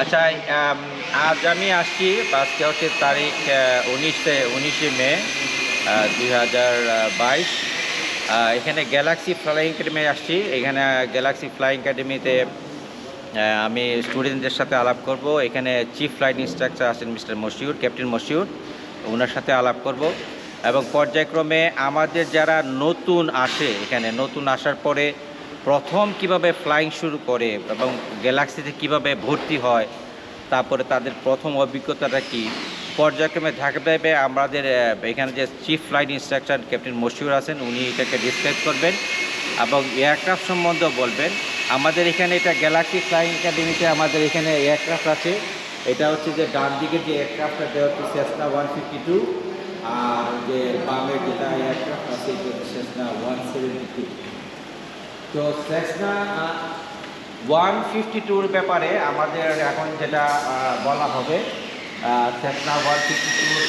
আচ্ছা আজ আমি আসছি, আজকে হচ্ছে তারিখ উনিশে উনিশে মে দুই হাজার বাইশ। এখানে গ্যালাক্সি ফ্লাইং একাডেমি আসছি। এখানে গ্যালাক্সি ফ্লাইং একাডেমিতে আমি স্টুডেন্টদের সাথে আলাপ করব। এখানে চিফ ফ্লাইট ইনস্ট্রাক্টর আছেন মিস্টার মশিউর ক্যাপ্টেন মশিউর। ওনার সাথে আলাপ করব। এবং পর্যায়ক্রমে আমাদের যারা নতুন আসে, এখানে নতুন আসার পরে প্রথম কীভাবে ফ্লাইং শুরু করে এবং গ্যালাক্সিতে কীভাবে ভর্তি হয়, তারপরে তাদের প্রথম অভিজ্ঞতাটা কি, পর্যায়ক্রমে থাকবে আমাদের এখানে যে chief flight instructor captain Moshiur আছেন উনি এটাকে ডিসক্রাইব করবেন এবং এয়ারক্রাফট সম্বন্ধে বলবেন। আমাদের এখানে এটা গ্যালাক্সি ফ্লাইং একাডেমিতে আমাদের এখানে এয়ারক্রাফট আছে। এটা হচ্ছে যে ডান দিকে যে এয়ারক্রাফটটা দেওয়া হচ্ছে সেসনা ওয়ান ফিফটি টু আর যে বামের যেটা এয়ারক্রাফট আছে সেসনা ওয়ান সেভেন্টি টু তো সেসনা ওয়ান ফিফটি টুর ব্যাপারে আমাদের এখন যেটা বলা হবে সেসনা ওয়ান ফিফটি টুর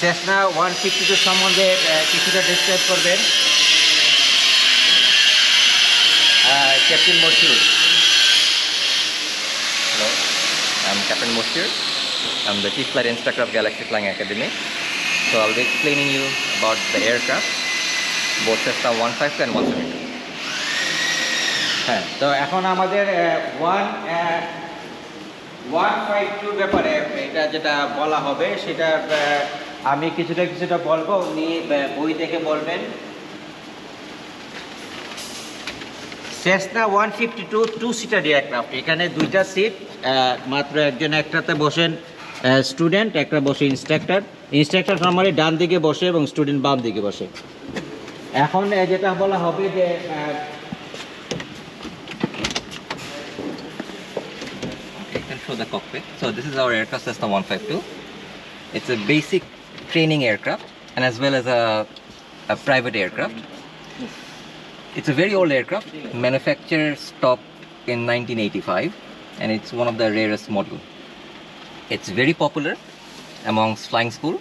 সেসনা ওয়ান ফিফটি টু সম্বন্ধে কিছুটা ডিসক্রাইব করবেন captain Hello, I'm Captain Moshir. I'm the Chief Flight Instructor of Galaxy Flying Academy. So I'll be explaining you about the aircraft, both Cessna 152 and 172. হ্যাঁ তো এখন আমাদের one one five টুর ব্যাপারে এটা যেটা বলা হবে সেটা আমি কিছুটা কিছুটা বলব উনি বই দেখে বলবেন Cessna one fifty two two seater aircraft এখানে দুইটা সিট মাত্র একজন একটাতে বসেন স্টুডেন্ট একটা বসে ইনস্ট্রাক্টর ইনস্ট্রাক্টর নর্মালি ডান দিকে বসে এবং স্টুডেন্ট বাম দিকে বসে এখন যেটা বলা হবে যে the cockpit. So this is our aircraft Cessna 152. It's a basic training aircraft and as well as a, a private aircraft. It's a very old aircraft. Manufacture stopped in 1985 and it's one of the rarest model. It's very popular amongst flying school.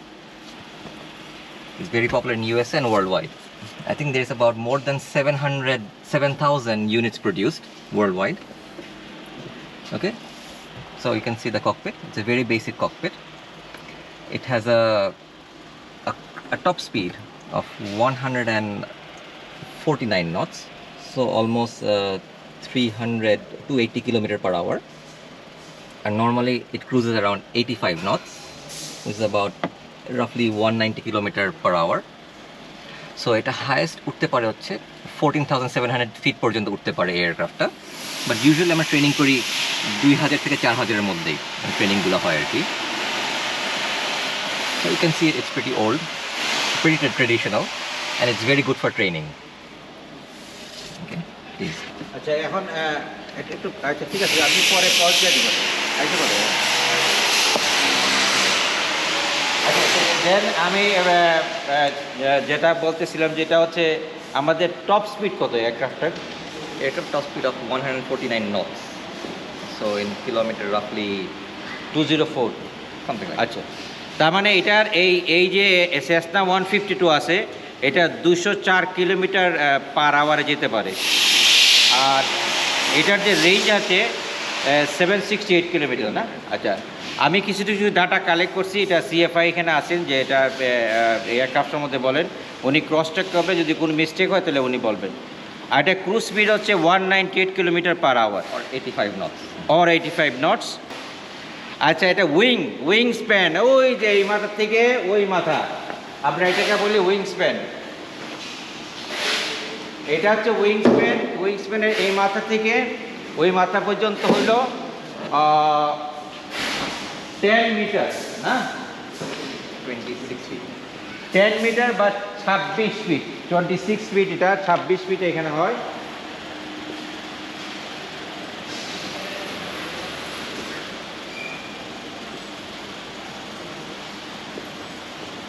It's very popular in US and worldwide. I think there's about more than 700, 7,000 units produced worldwide. Okay, so you can see the cockpit. It's a very basic cockpit. It has a, a, a top speed of 149 knots, so almost uh, 300 to 80 kilometer per hour. And normally it cruises around 85 knots, which is about roughly 190 kilometer per hour. So এটা highest উঠতে পারে হচ্ছে fourteen thousand seven hundred feet পর্যন্ত উঠতে পারে এয়ারক্রাফটটা but usually আমরা training করি দুই হাজার থেকে চার হাজারের মধ্যেই so you can see it's pretty old pretty traditional and it's very good for training okay please আচ্ছা একটু একটু আচ্ছা ঠিক আছে আপনি পরে পজ দিয়ে দেবেন আচ্ছা বলো। দেন আমি যেটা বলতেছিলাম যেটা হচ্ছে আমাদের টপ স্পিড কত এয়ারক্রাফটের aircraft top speed of one hundred forty nine knots so in kilometer রাফলি two zero four something আচ্ছা তার মানে এটার এই এই যে সেসনা ওয়ান ফিফটি টু আছে এটা দুশো চার কিলোমিটার পার আওয়ারে যেতে পারে। আর এটার যে রেঞ্জ আছে সেভেন সিক্সটি এইট কিলোমিটার না? আচ্ছা আমি কিছু কিছু ডাটা কালেক্ট করছি এটা সিএফআই এখানে আছেন যে এটা এয়ারক্রাফটের মধ্যে বলেন উনি ক্রস চেক করবে যদি কোনো মিস্টেক হয় তাহলে উনি বলবেন। আর এটা ক্রুজ স্পিড হচ্ছে one ninety eight kilometer per hour eighty five knots or eighty five knots আচ্ছা এটা উইং উইং স্প্যান ওই যে এই মাথা থেকে ওই মাথা। আমরা এটাকে বলি উইং স্প্যান এটা হচ্ছে উইং স্প্যান উইং স্প্যানের এই মাথা থেকে ওই মাথা পর্যন্ত হলো টেন মিটার হ্যাঁ? Twenty six feet ten meter বা ছাব্বিশ ফিট টোয়েন্টি সিক্স ফিট এটা ছাব্বিশ ফিট এখানে হয়।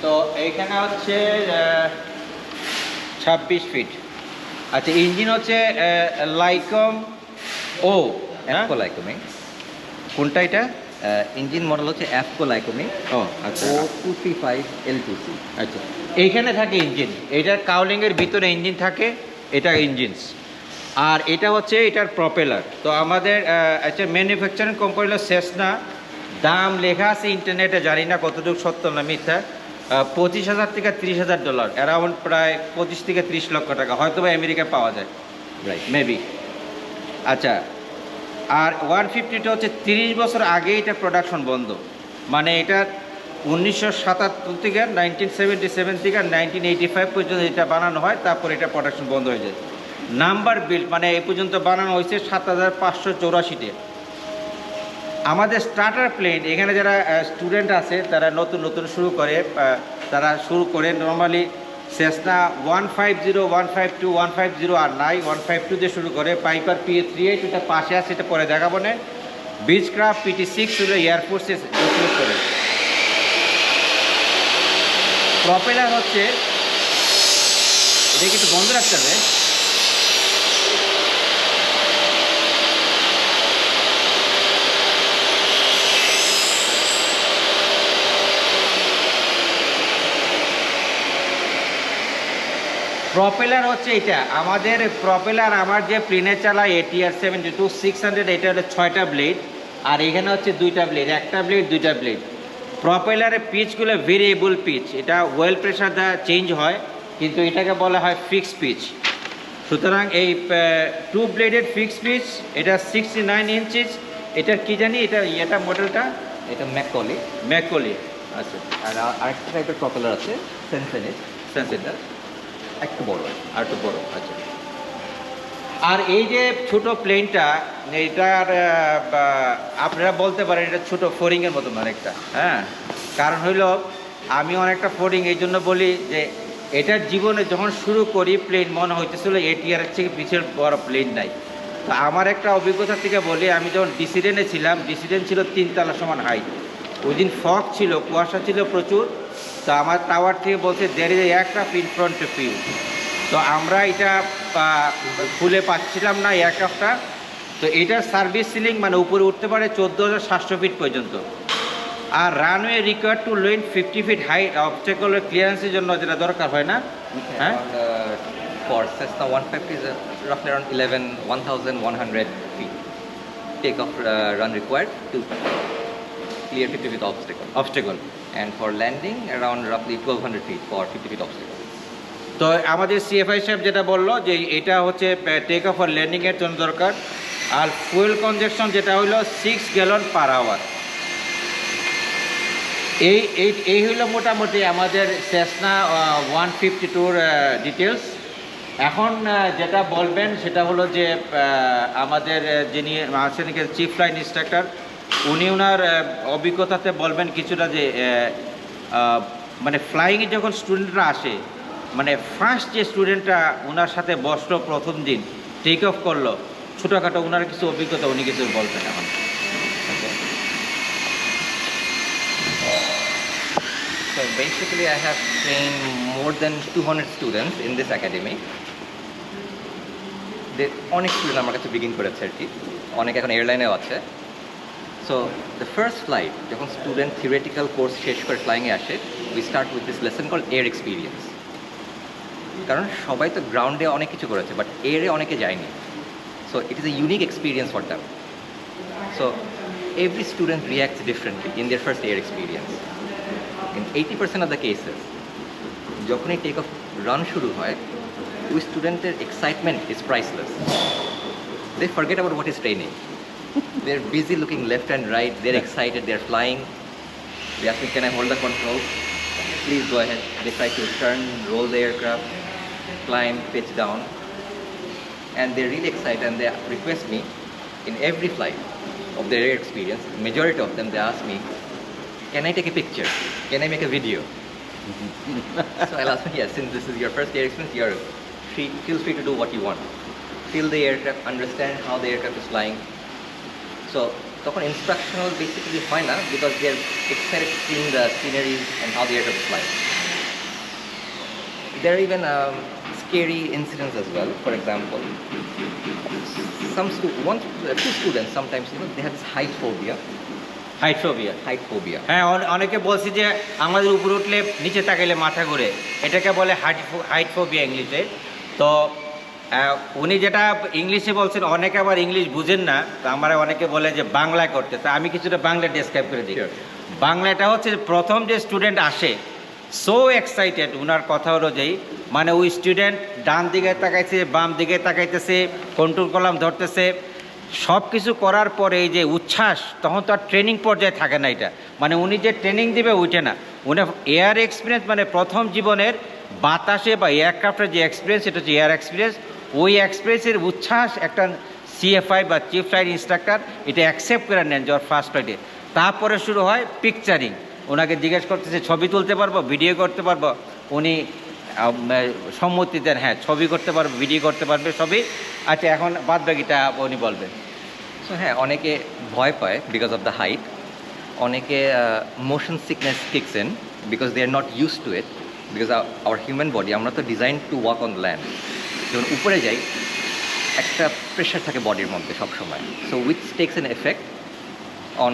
তো এইখানে হচ্ছে ছাব্বিশ ফিট আচ্ছা ইঞ্জিন হচ্ছে লাইকম ও হ্যাঁ অ্যাপকোলাইকোমিং কোনটা এটা? ইঞ্জিন মডেল হচ্ছে অ্যাফকো লাইকোমি ও আচ্ছা। O two three five L two C আচ্ছা। এইখানে থাকে ইঞ্জিন এটার কাউলিংয়ের ভিতরে ইঞ্জিন থাকে এটা ইঞ্জিনস আর এটা হচ্ছে এটার প্রপেলার তো আমাদের আচ্ছা ম্যানুফ্যাকচারিং কোম্পানি হলো সেসনা দাম লেখা আছে ইন্টারনেটে জানি না কতটুকু সত্য না মিথ্যা। পঁচিশ হাজার থেকে তিরিশ হাজার ডলার অ্যারাউন্ড প্রায় পঁচিশ থেকে ত্রিশ লক্ষ টাকা হয়তো বা আমেরিকায় পাওয়া যায়। রাইট মেবি আচ্ছা আর ওয়ান ফিফটিটা হচ্ছে তিরিশ বছর আগে এটা প্রোডাকশন বন্ধ। মানে এটা উনিশশো সাতাত্তর থেকে নাইনটিন সেভেন্টি সেভেন থেকে নাইনটিন এইটি ফাইভ পর্যন্ত এটা বানানো হয় তারপর এটা প্রোডাকশন বন্ধ হয়ে যায়। নাম্বার বিল্ড মানে এই পর্যন্ত বানানো হয়েছে সাত হাজার পাঁচশো চৌরাশিতে আমাদের স্টার্টার প্লেন এখানে যারা স্টুডেন্ট আছে, তারা নতুন নতুন শুরু করে তারা শুরু করে normally Cessna one five zero one five two one five zero আর নাই ওয়ান ফাইভ টু দিয়ে শুরু করে পাইপার পি থ্রি এইট এটা পাশে আছে, এটা পরে দেখাবো না। বিচ ক্রাফট পিটি সিক্স হলো এয়ারফোর্সে ইউজ করে। প্রপেলার হচ্ছে, এটা একটু বন্ধ রাখতে হবে? প্রপেলার হচ্ছে এটা। আমাদের প্রপেলার আমার যে প্লেনে চালায় ATR seventy two six hundred এটা হলো ছয়টা ব্লেড আর এখানে হচ্ছে দুইটা ব্লেড একটা ব্লেড দুইটা ব্লেড প্রপেলারের পিচগুলো ভেরিয়েবল পিচ এটা ওয়েল প্রেশার দ্বারা চেঞ্জ হয় কিন্তু এটাকে বলা হয় ফিক্স পিচ সুতরাং এই টু ব্লেডেড ফিক্স পিচ এটা সিক্সটি নাইন ইঞ্চিস এটার কি জানি এটা এটা মডেলটা এটা ম্যাককলি ম্যাকলি আচ্ছা। আর আরেকটা টাইপের প্রপেলার আছে সেন্সেনিস সেন্সেটার একটু বড় আর একটু বড় আচ্ছা। আর এই যে ছোট প্লেনটা এইটার আহ, আপনারা বলতে পারেন এটা ছোট ফোরিংয়ের মতন অনেকটা হ্যাঁ? কারণ হইল আমি অনেকটা ফোরিং এই জন্য বলি যে এটার জীবনে যখন শুরু করি প্লেন মনে হইতেছিল এটিআর থেকে পিছের বড় প্লেন নাই। তো আমার একটা অভিজ্ঞতা থেকে বলি আমি যখন ডিসিডেন্টে ছিলাম ডিসিডেন্ট ছিল তিনতলা সমান হাইট ওই দিন ফগ ছিল কুয়াশা ছিল প্রচুর তো আমার টাওয়ার থেকে বলছে there is aircraft in front of you তো আমরা এটা খুলে পাচ্ছিলাম না এয়ারক্রাফটটা তো এটার সার্ভিস সিলিং মানে উপরে উঠতে পারে চোদ্দ হাজার সাতশো ফিট পর্যন্ত। আর রানওয়ে রিকোয়ার টু লোয়েন ফিফটি ফিট হাইট অবস্টেকল ক্লিয়ারেন্সের জন্য যেটা দরকার হয় না। হ্যাঁ? uh, for Cessna 150 is uh, roughly around 11, 1100 feet. Takeoff uh, run required to clear 50 feet obstacle. Obstacle And for landing, around roughly 1200 feet for 50 feet obstacle. তো আমাদের সিএফআই সাহেব যেটা বলল যে এটা হচ্ছে টেক অফ আর ল্যান্ডিংয়ের জন্য দরকার আর ফুয়েল কনজেকশন যেটা হলো সিক্স গ্যালন পার আওয়ার এই এই এই হলো মোটামুটি আমাদের সেসনা ওয়ান ফিফটি টুর ডিটেলস এখন যেটা বলবেন সেটা হলো যে আমাদের যিনি আছেন চিফ ফ্লাইট ইনস্ট্রাক্টর উনি ওনার অভিজ্ঞতাতে বলবেন কিছুটা যে মানে ফ্লাইংয়ে যখন স্টুডেন্টরা আসে মানে ফার্স্ট যে স্টুডেন্টরা ওনার সাথে বসল প্রথম দিন টেক অফ করল ছোটোখাটো ওনার কিছু অভিজ্ঞতা উনি কিছু বলবেন এখন. So basically, I have trained more than 200 students in this academy. অনেক স্টুডেন্ট আমার কাছে বিগিন করেছে আর কি অনেক এখন এয়ারলাইনেও আছে সো দ্য ফার্স্ট ফ্লাইট যখন স্টুডেন্ট থিওরিটিক্যাল কোর্স শেষ করে ফ্লাইংয়ে আসে we start with this lesson call air experience কারণ সবাই তো গ্রাউন্ডে অনেক কিছু করেছে বাট এয়ারে অনেকে যায়নি। So it is a unique experience for them so every student reacts differently in their first air experience. In 80% of the cases, যখনই টেক অফ রান শুরু হয় ওই স্টুডেন্টের excitement is priceless they forget about what is training They're busy looking left and right. They're excited. They're flying. They ask me, can I hold the control? Please go ahead. They try to turn, roll the aircraft, climb, pitch down. And they're really excited and they request me in every flight of their air experience. Majority of them, they ask me, can I take a picture? Can I make a video? so I'll ask them, yes, since this is your first air experience, you're free, feel free to do what you want. Feel the aircraft, understand how the aircraft is flying, so তখন instructional basically হয় না because they are excited seen the scenery and how there fly they are even scary incidents as well for example some school to student sometimes you know they have height phobia height হ্যাঁ অনেকে বলছে যে আমাদের উপর উঠলে নিচে তাকাইলে মাথা ঘুরে। এটাকে বলে হাইট হাইট ফোবিয়া ইংলিশে। তো উনি যেটা ইংলিশে বলছেন অনেকে আবার ইংলিশ বুঝেন না তো আমরা অনেকে বলে যে বাংলায় করতে। তা আমি কিছুটা বাংলা ডেসক্রাইব করে দিই। বাংলাটা হচ্ছে প্রথম যে স্টুডেন্ট আসে সো এক্সাইটেড ওনার কথা অনুযায়ী মানে ওই স্টুডেন্ট ডান দিকে তাকাইছে বাম দিকে তাকাইতেছে কন্ট্রোল কলাম ধরতেছে। সব কিছু করার পরে এই যে উচ্ছ্বাস তখন তো আর ট্রেনিং পর্যায়ে থাকে না এটা। মানে উনি যে ট্রেনিং দিবে ওইটা না। উনি এয়ার এক্সপিরিয়েন্স মানে প্রথম জীবনের বাতাসে বা এয়ারক্রাফটের যে এক্সপিরিয়েন্স এটা হচ্ছে এয়ার এক্সপিরিয়েন্স ওই এক্সপ্রেসের উচ্ছ্বাস একটা সিএফআই বা চিফ ফ্লাইট ইনস্ট্রাক্টর এটা অ্যাকসেপ্ট করে নেন যাওয়ার ফার্স্ট ফ্লাইটে তারপরে শুরু হয় পিকচারিং ওনাকে জিজ্ঞেস করতেছে, ছবি তুলতে পারব? ভিডিও করতে পারব? উনি সম্মতি দেন হ্যাঁ ছবি করতে পারবে ভিডিও করতে পারবে সবই আচ্ছা এখন বাদ বাকিটা উনি বলবেন। সো হ্যাঁ অনেকে ভয় পায় বিকজ অফ দ্য হাইট অনেকে motion sickness kicks because they are not use to it because our human body আমরা তো design to walk on land যখন উপরে যাই, একটা প্রেশার থাকে বডির মধ্যে সবসময়। So which takes an effect on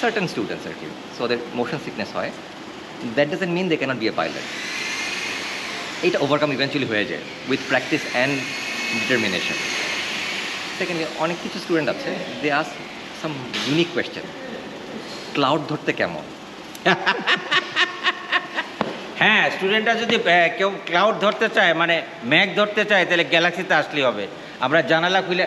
certain students আর কি। সো ওদের মোশন সিকনেস হয়। That doesn't mean they can't be a pilot এইটা ওভারকাম ইভেন্চুয়ালি হয়ে যায় with practice and determination secondly অনেক কিছু স্টুডেন্ট আছে they ask some unique question cloud ধরতে কেমন? হ্যাঁ স্টুডেন্টরা যদি কেউ ক্লাউড ধরতে চায় মানে ম্যাক ধরতে চায়, তাহলে গ্যালাক্সিতে আসলেই হবে। আমরা জানালা খুলে